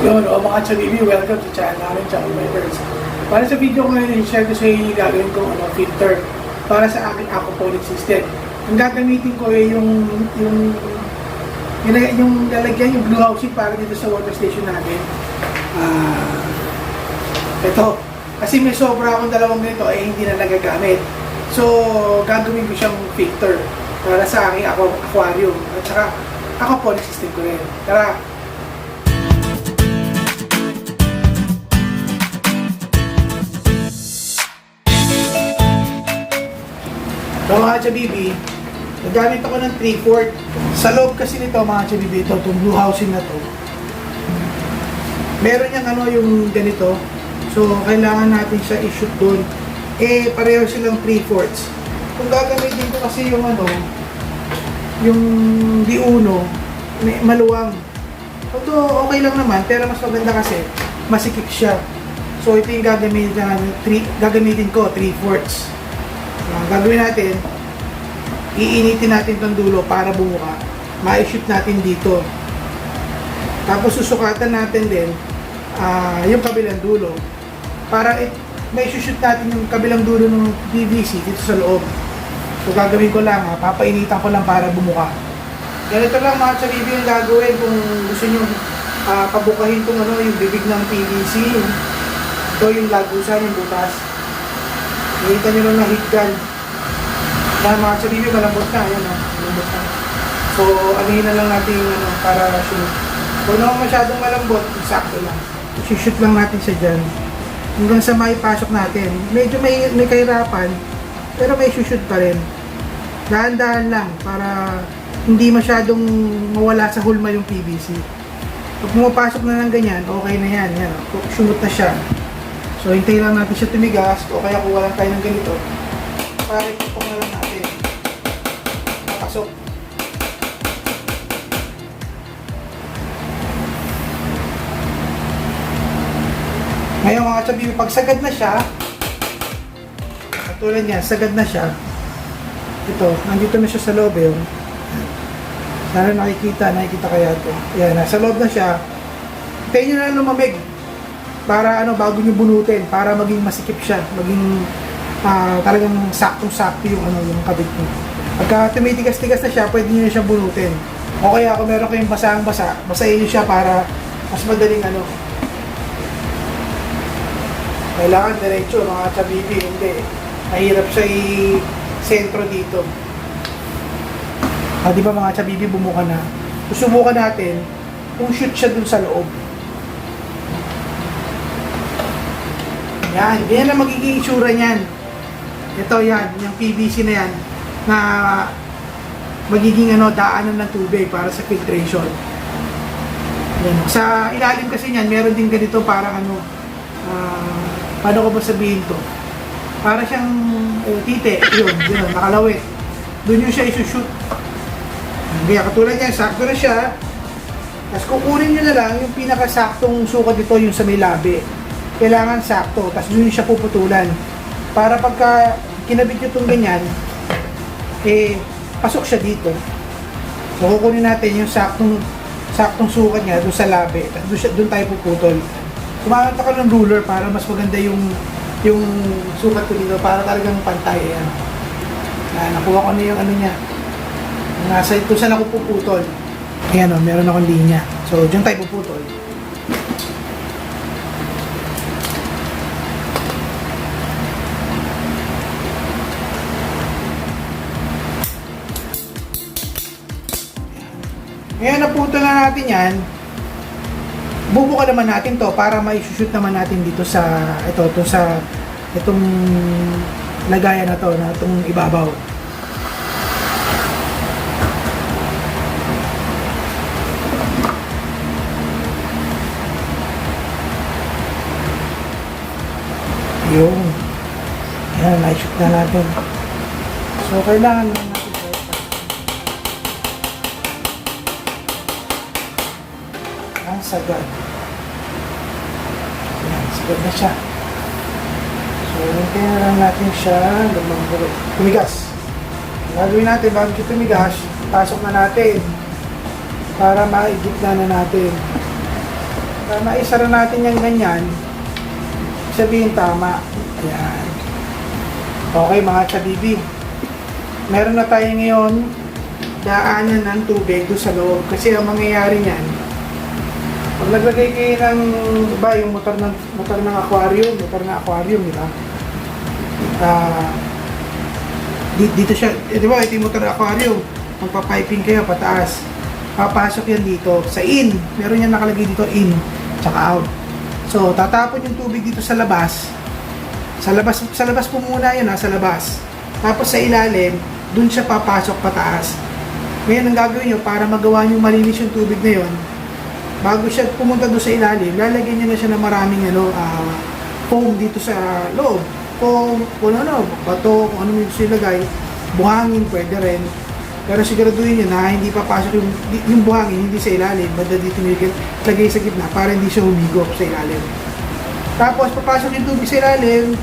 Yun, o mga chabibi, welcome sa channel namin, Channel Meters. Para sa video ko ngayon, i-share ko sa inyo yung gagawin kong ano, filter para sa aking aquaponic system. Ang gagamitin ko ay yung, yung, yung, yung lalagyan yung blue housing para dito sa water station namin. Ah, ito. Kasi may sobra akong dalawang nito ay hindi na nagagamit. So, gagawin ko siyang filter para sa aking aqua- aquarium. At saka, aquaponic system ko rin. Tara, So mga chabibi, nagamit ako ng 3-4. Sa loob kasi nito mga chabibi, ito, itong blue housing na to. Meron niyang ano yung ganito. So kailangan natin siya i-shoot doon. Eh pareho silang 3-4. Kung gagamitin ko kasi yung ano, yung D1, may maluwang. Although okay lang naman, pero mas maganda kasi masikip siya. So ito yung gagamitin, namin, three, gagamitin ko, 3-4. Ang gagawin natin, iinitin natin itong dulo para bumuka. Ma-shoot natin dito. Tapos susukatan natin din ah, yung kabilang dulo. Para it, may shoot natin yung kabilang dulo ng PVC dito sa loob. So gagawin ko lang, ha, papainitan ko lang para bumuka. Ganito lang mga chabibi yung gagawin kung gusto nyo ah, pabukahin kung ano yung bibig ng PVC. Ito yung lagusan, yung butas. Nakita nyo lang na heat gun. Mga chabibi, malambot na. Ayan o, malambot na. So, anuhin na lang natin ano, para shoot. Kung naman masyadong malambot, sakto lang. Shoot lang natin siya dyan. Hanggang sa maipasok natin. Medyo may, may kahirapan, pero may shoot pa rin. Dahan-dahan lang para hindi masyadong mawala sa hulma yung PVC. Pag pumapasok na ng ganyan, okay na yan. yan. Sumot na siya. So, hintayin lang natin siya tumigas o kaya kuha lang tayo ng ganito para ipupok na lang natin. Papasok. Ngayon mga sabi, pag sagad na siya, katulad niya, sagad na siya, ito, nandito na siya sa loob eh. oh. Sana nakikita, nakikita kaya ito. Yan, nasa loob na siya. Hintayin nyo na lumamig para ano bago nyo bunutin para maging masikip siya maging ah, talagang saktong-sakto yung ano yung kabit nyo pagka tumitigas-tigas na siya pwede na siyang bunutin. O kaya kung meron kayong basang-basa basahin nyo siya para mas madaling ano. Kailangan diretso mga chabibi hindi. Mahirap siya i-sentro dito. Ah, di ba mga chabibi bumuka na. Susubukan natin kung shoot siya dun sa loob Yan, yan ang magiging itsura niyan. Ito yan, yung PVC na yan na magiging ano, daanan ng tubig para sa filtration. Yan. Sa ilalim kasi niyan, meron din ganito para ano, ah, paano ko ba sabihin to? Para siyang eh, tite, yun, yun, nakalawit. Doon yun siya isushoot. Kaya katulad niyan, sakto na siya. Tapos kukunin nyo na lang yung pinakasaktong sukat dito, yung sa may labi kailangan sakto, tapos doon siya puputulan. Para pagka kinabit nyo itong ganyan, eh, pasok siya dito. So, natin yung saktong, saktong sukat niya doon sa labi, tapos doon, siya, doon tayo puputol. Kumakanta ka ng ruler para mas maganda yung yung sukat ko dito para talagang pantay. Ayan. Ayan, nakuha ko na yung ano niya. Nasa ito saan ako puputol. Ayan o, meron akong linya. So, diyan tayo puputol. Ngayon naputo na natin yan. Bubuka naman natin to para mai-shoot naman natin dito sa ito to sa itong lagayan na to na itong ibabaw. Yung Ayan, na-shoot na natin. So, kailangan lang natin ito. Ang sagad. Ayan, sagad na siya. So, hintayin lang natin siya lumamburo. Tumigas. Ang gagawin natin bago siya tumigas, pasok na natin para maigit na na natin. uh, naisara natin yung ganyan, sabihin tama. Ayan. Okay mga chabibi. Meron na tayo ngayon daanan ng tubig doon sa loob. Kasi ang mangyayari niyan, pag naglagay kayo ng, ba, yung motor ng, motor ng aquarium, motor ng aquarium, di ba? Di- dito siya, eh, di ba, ito yung motor ng aquarium. Magpa-piping kayo pataas. Papasok yan dito sa in. Meron yan nakalagay dito in, tsaka out. So, tatapon yung tubig dito sa labas. Sa labas, sa labas po muna yun ha, sa labas. Tapos sa ilalim, dun siya papasok pataas. Ngayon, ang gagawin nyo, para magawa nyo malinis yung tubig na yun, bago siya pumunta doon sa ilalim, lalagyan nyo na siya ng maraming ano, ah, foam dito sa loob. Foam, kung ano, bato, kung ano yung gusto ilagay, buhangin pwede rin. Pero siguraduhin nyo na hindi papasok yung, yung buhangin, hindi sa ilalim, banda dito nyo lagay sa gitna para hindi siya humigop sa ilalim. Tapos papasok yung tubig sa ilalim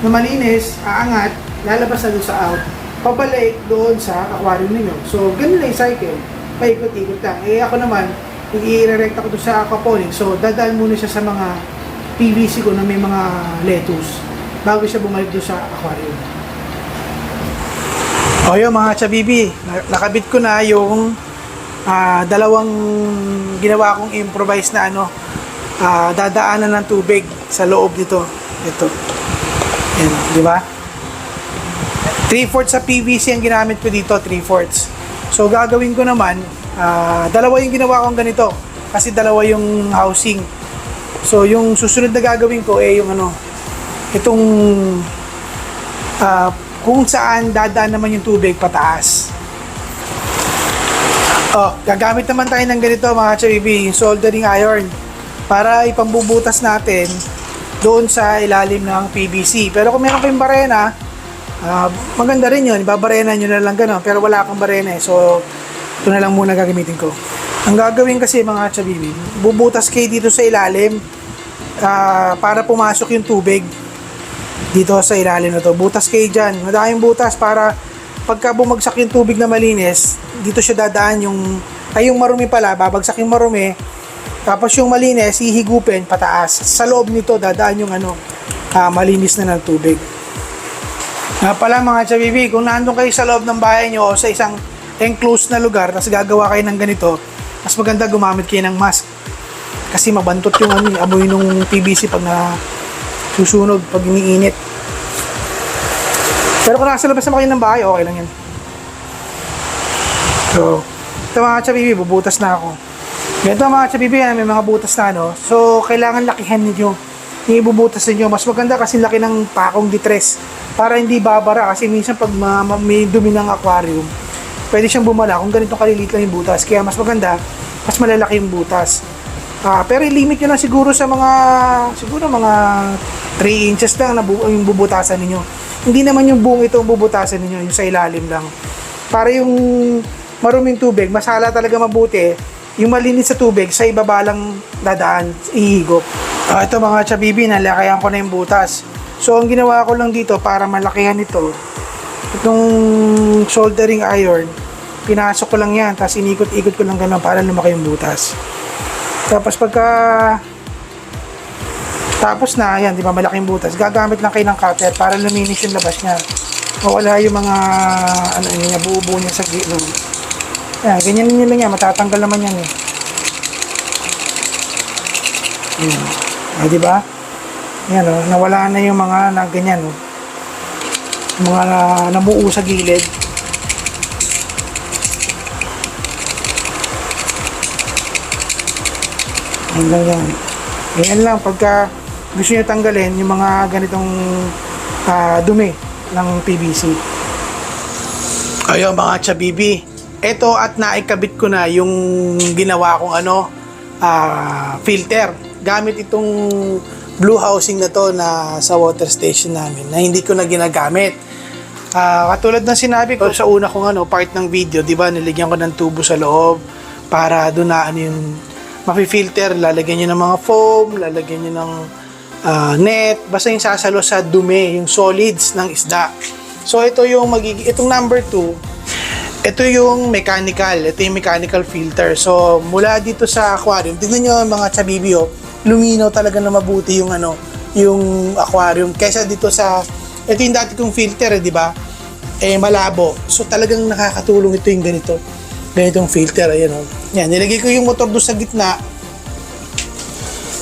na malinis, aangat, lalabas na doon sa out. Pabalik doon sa aquarium ninyo. So, ganun lang yung cycle. Paikot-ikot lang. Eh ako naman, yung i-rerekta ko doon sa aquaponics. So, dadaan muna siya sa mga PVC ko na may mga lettuce bago siya bumalik doon sa aquarium. O yun mga chabibi, na- nakabit ko na yung ah, dalawang ginawa kong improvise na ano, ah, dadaanan ng tubig sa loob nito. Ito. Yan, di ba? 3-4 sa PVC ang ginamit ko dito, 3-4. So gagawin ko naman, ah, dalawa yung ginawa kong ganito. Kasi dalawa yung housing. So yung susunod na gagawin ko eh yung ano, itong ah, kung saan dadaan naman yung tubig pataas. Oh, gagamit naman tayo ng ganito mga chabibi, soldering iron para ipambubutas natin doon sa ilalim ng PVC. Pero kung meron kayong barena, ah, maganda rin yun. Ibabarena nyo na lang gano'n. Pero wala akong barena eh. So, ito na lang muna gagamitin ko. Ang gagawin kasi mga chabibi, bubutas kayo dito sa ilalim ah, para pumasok yung tubig dito sa ilalim na to. Butas kayo dyan. Madaming butas para pagka bumagsak yung tubig na malinis, dito siya dadaan yung, ay yung marumi pala, babagsak yung marumi, tapos yung malinis, ihigupin pataas. Sa loob nito, dadaan yung ano, ah, malinis na ng tubig. Nga pala mga chabibi, kung nandun kayo sa loob ng bahay nyo o sa isang enclosed na lugar, tapos gagawa kayo ng ganito, mas maganda gumamit kayo ng mask. Kasi mabantot yung ano, yung amoy nung PVC pag na susunog, pag iniinit. Pero kung nasa labas naman ng bahay, okay lang yan. So, ito mga chabibi, bubutas na ako. Ganito mga chabibi, ah, may mga butas na no. So, kailangan lakihan ninyo. Ibubutas ninyo. Mas maganda kasi laki ng pakong ditres. Para hindi babara. Kasi minsan pag ma- ma- may dumi ng aquarium, pwede siyang bumala kung ganito kalilit lang yung butas. Kaya mas maganda, mas malalaki yung butas. Ah, pero i-limit nyo lang siguro sa mga, siguro mga 3 inches lang na bu- yung bubutasan ninyo. Hindi naman yung buong ito ang bubutasan ninyo, yung sa ilalim lang. Para yung maruming tubig, masala talaga mabuti, yung malinis sa tubig, sa ibaba lang dadaan, ihigop. Ah, ito mga chabibi, nalakayan ko na yung butas. So, ang ginawa ko lang dito para malakihan ito, itong soldering iron, pinasok ko lang yan, tapos inikot-ikot ko lang gano'n para lumaki yung butas. Tapos pagka tapos na, yan, di ba, malaking butas. Gagamit lang kayo ng cutter para luminis yung labas niya. Mawala yung mga, ano niya, buo-buo niya sa gilid. Yan, ganyan nyo lang yan. Matatanggal naman yan eh. Yan. Ah, di ba? Yan o, nawala na yung mga na ganyan o. Yung mga na, nabuo sa gilid. Yan lang yan. Ganyan lang, pagka gusto nyo tanggalin yung mga ganitong ah, dumi ng PVC. Ayun mga chabibi, ito at naikabit ko na yung ginawa kong ano, ah, filter. Gamit itong blue housing na to na sa water station namin na hindi ko na ginagamit. Ah, katulad ng sinabi ko sa una kong ano, part ng video, di ba, niligyan ko ng tubo sa loob para doon na ano yung mafi-filter, lalagyan nyo ng mga foam, lalagyan nyo ng ah, net, basta yung sasalo sa dumi, yung solids ng isda. So ito yung magiging, itong number 2, ito yung mechanical. Ito yung mechanical filter. So, mula dito sa aquarium, tignan nyo mga chabibi, oh, luminaw talaga na mabuti yung ano, yung aquarium. Kesa dito sa, ito yung dati kong filter, eh, di ba? Eh, malabo. So, talagang nakakatulong ito yung ganito. Ganitong filter, ayan oh. Yan, nilagay ko yung motor doon sa gitna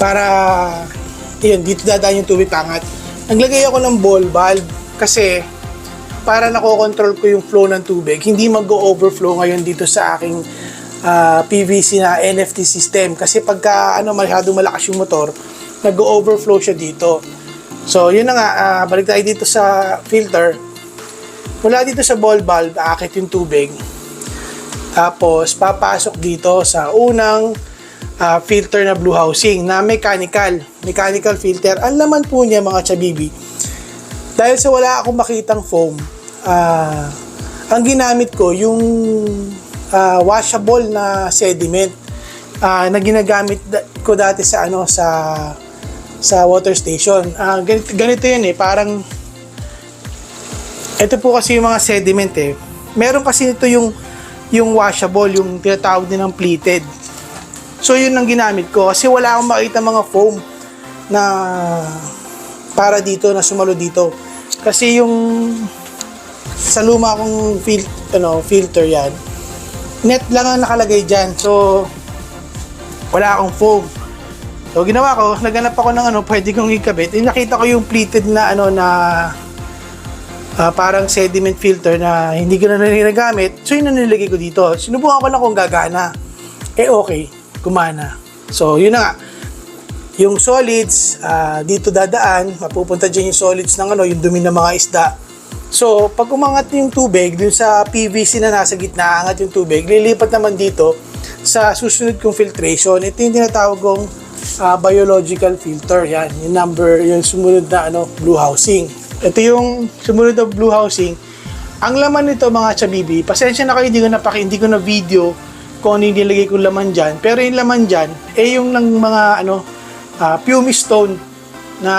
para, yun, dito dadaan yung tubig pangat. Naglagay ako ng ball valve kasi para nakokontrol ko yung flow ng tubig, hindi mag-overflow ngayon dito sa aking ah, PVC na NFT system. Kasi pagka ano, masyadong malakas yung motor, nag-overflow siya dito. So, yun na nga, ah, balik tayo dito sa filter. Mula dito sa ball valve, aakit yung tubig. Tapos, papasok dito sa unang ah, filter na blue housing na mechanical. Mechanical filter. Ang laman po niya mga chabibi, dahil sa wala akong makitang foam, ah, ang ginamit ko yung ah, washable na sediment ah, na ginagamit ko dati sa ano sa sa water station. Ah, ganito, ganito yun eh, parang ito po kasi yung mga sediment eh. Meron kasi ito yung yung washable, yung tinatawag din ng pleated. So yun ang ginamit ko kasi wala akong makita mga foam na para dito na sumalo dito. Kasi yung sa luma kong fil, ano, filter yan, net lang ang nakalagay dyan. So, wala akong foam. So, ginawa ko, naghanap ako ng ano, pwede kong ikabit. Eh, nakita ko yung pleated na ano na ah, parang sediment filter na hindi ko na nagagamit. So, yun ang nilagay ko dito. Sinubukan ko na kung gagana. Eh, okay. Gumana. So, yun na nga yung solids ah, dito dadaan, mapupunta dyan yung solids ng ano, yung dumi ng mga isda. So, pag umangat yung tubig dun sa PVC na nasa gitna, angat yung tubig, lilipat naman dito sa susunod kong filtration. Ito yung tinatawag kong ah, biological filter. Yan, yung number, yung sumunod na ano, blue housing. Ito yung sumunod na blue housing. Ang laman nito mga chabibi, pasensya na kayo, hindi ko napaki, hindi ko na video kung ano yung nilagay kong laman dyan. Pero yung laman dyan, eh yung ng mga ano, ah, pumice stone na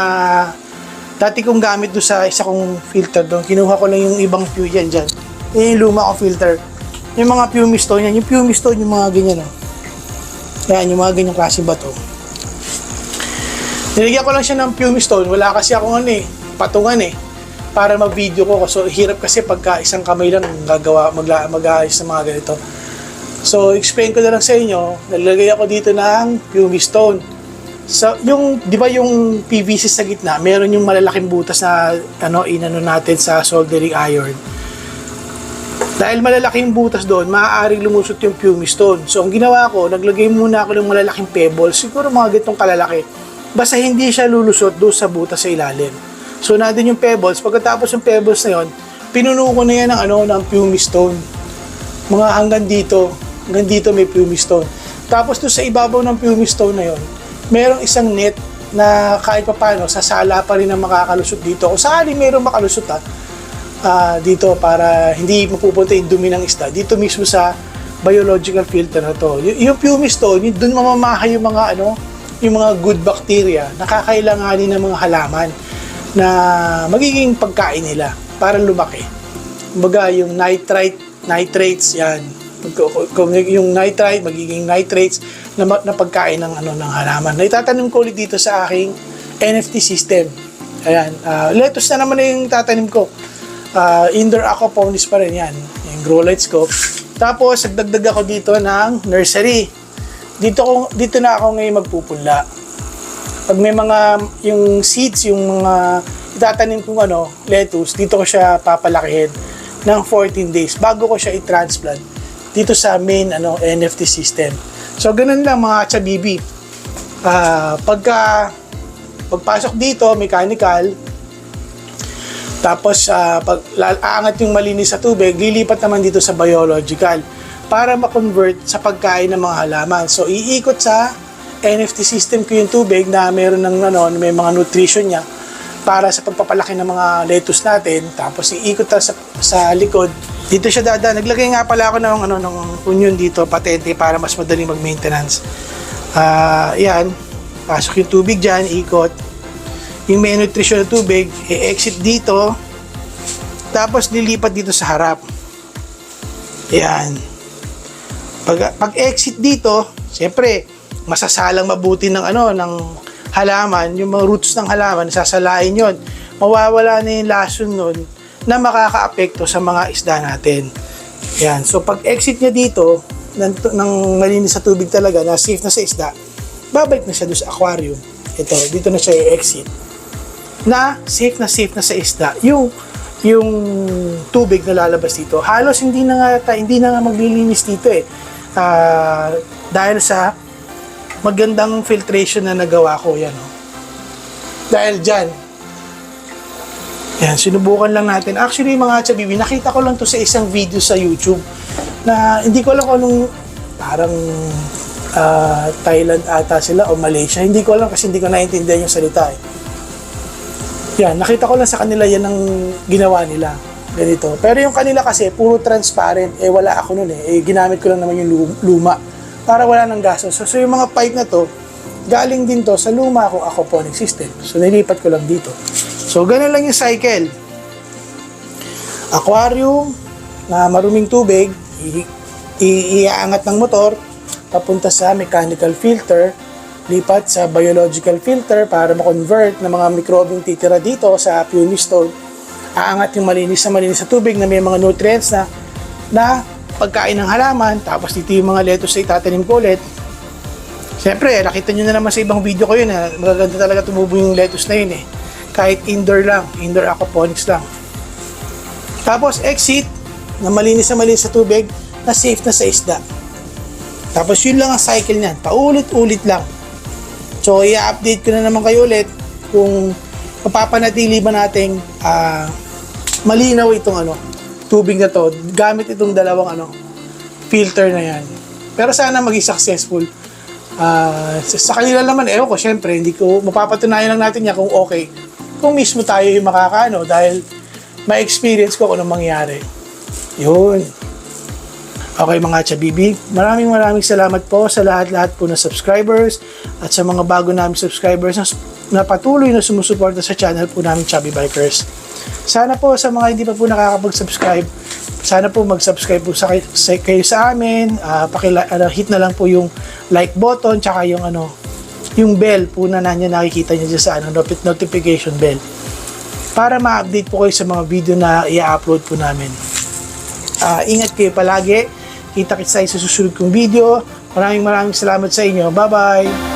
dati kong gamit do sa isa kong filter doon. Kinuha ko lang yung ibang pew yan dyan. Yan yung luma kong filter. Yung mga pumice stone yan. Yung pumice stone, yung mga ganyan. Oh. Yan, yung mga ganyang klase bato. Nilagyan ko lang siya ng pumice stone. Wala kasi akong ano eh, patungan eh para mag-video ko. So, hirap kasi pagka isang kamay lang gagawa, mag-aayos ng mga ganito. So, explain ko na lang sa inyo, nalagay ako dito ng pumice stone. So, yung, di ba yung PVC sa gitna, meron yung malalaking butas na, ano, inano natin sa soldering iron. Dahil malalaking butas doon, maaaring lumusot yung pumice stone. So, ang ginawa ko, naglagay muna ako ng malalaking pebbles, siguro mga gitong kalalaki. Basta hindi siya lulusot doon sa butas sa ilalim. So, nandun yung pebbles. Pagkatapos yung pebbles na yon, pinuno ko na yan ng, ano, ng pumice stone. Mga hanggang dito, hanggang dito may pumice stone. Tapos doon sa ibabaw ng pumice stone na yon, merong isang net na kahit pa paano, sasala pa rin ang makakalusot dito. Kung sakali merong makalusot ha, ah, dito para hindi mapupunta yung dumi ng isda, dito mismo sa biological filter na to. Y- yung pumice stone, dun mamamahay yung mga ano, yung mga good bacteria na kakailanganin ng mga halaman na magiging pagkain nila para lumaki. Kumbaga yung nitrite, nitrates, yan. Kung yung nitrite, magiging nitrates na, na pagkain ng, ano, ng halaman. Naitatanong ko ulit dito sa aking NFT system. Ayan. ah, lettuce na naman na yung tatanim ko. Ah, indoor aquaponics pa rin yan. Yung grow lights ko. Tapos, nagdagdag ako dito ng nursery. Dito, ko, dito na ako ngayon magpupunla. Pag may mga, yung seeds, yung mga itatanim kong ano, lettuce, dito ko siya papalakihin ng 14 days bago ko siya i-transplant dito sa main ano NFT system. So ganun lang mga chabibi. Ah, pagka pagpasok dito mechanical tapos ah, pag aangat yung malinis sa tubig, lilipat naman dito sa biological para ma-convert sa pagkain ng mga halaman. So iikot sa NFT system ko yung tubig na meron ng ano, may mga nutrition niya para sa pagpapalaki ng mga lettuce natin. Tapos iikot ta sa, sa likod. Dito siya dada. Naglagay nga pala ako ng ano ng onion dito, patente para mas madaling mag-maintenance. Ah, yan. Pasok yung tubig diyan, ikot. Yung may nutrition na tubig, i-exit dito. Tapos lilipat dito sa harap. Yan. Pag, pag exit dito, siyempre, masasalang mabuti ng ano, ng halaman, yung mga roots ng halaman, sasalain yon Mawawala na yung lason nun na makakaapekto sa mga isda natin. Yan. So, pag exit niya dito, ng, ng malinis sa tubig talaga, na safe na sa isda, babalik na siya doon sa aquarium. Ito, dito na siya i-exit. Na safe na safe na sa isda. Yung yung tubig na lalabas dito, halos hindi na nga, hindi na nga maglilinis dito eh. Ah, dahil sa magandang filtration na nagawa ko yan. Oh. Dahil dyan, yan, sinubukan lang natin. Actually, mga chabibi, nakita ko lang to sa isang video sa YouTube na hindi ko alam kung anong parang ah, Thailand ata sila o Malaysia. Hindi ko alam kasi hindi ko naiintindihan yung salita eh. Yan, nakita ko lang sa kanila yan ang ginawa nila. Ganito. Pero yung kanila kasi, puro transparent. Eh, wala ako nun eh. eh ginamit ko lang naman yung lu- luma para wala ng gastos. So, so, yung mga pipe na to, galing din to sa luma kong aquaponic system. So, nilipat ko lang dito. So, ganun lang yung cycle. Aquarium na maruming tubig, i- i- iaangat ng motor, papunta sa mechanical filter, lipat sa biological filter para ma-convert ng mga mikrobyung titira dito sa pumice stone. Aangat yung malinis na malinis sa tubig na may mga nutrients na na pagkain ng halaman, tapos dito yung mga lettuce na itatanim ko ulit. Siyempre, nakita nyo na naman sa ibang video ko yun, ha? magaganda talaga tumubo yung lettuce na yun eh. Kahit indoor lang, indoor aquaponics lang. Tapos exit, na malinis na malinis sa tubig, na safe na sa isda. Tapos yun lang ang cycle niyan, paulit-ulit lang. So, i-update ko na naman kayo ulit kung mapapanatili ba nating ah, malinaw itong ano, tubig na to gamit itong dalawang ano, filter na yan. Pero sana maging successful. Ah, sa, sa kanila naman, ewan ko, syempre, hindi ko, mapapatunayan lang natin niya kung okay. Kung mismo tayo yung makakaano dahil ma-experience ko kung anong mangyari. Yun. Okay mga Chabibi, maraming maraming salamat po sa lahat-lahat po ng subscribers at sa mga bago namin subscribers na, na patuloy na sumusuporta sa channel po namin Chubby Bikers. Sana po sa mga hindi pa po nakakapag-subscribe, sana po mag-subscribe po sa, sa kayo sa amin, uh, pakila, ano, hit na lang po yung like button tsaka yung ano yung bell po na nanyo nakikita nyo dyan sa ano, noti- notification bell para ma-update po kayo sa mga video na i-upload po namin. Ah, ingat kayo palagi. Kita-kits sa susunod kong video. Maraming maraming salamat sa inyo. Bye-bye!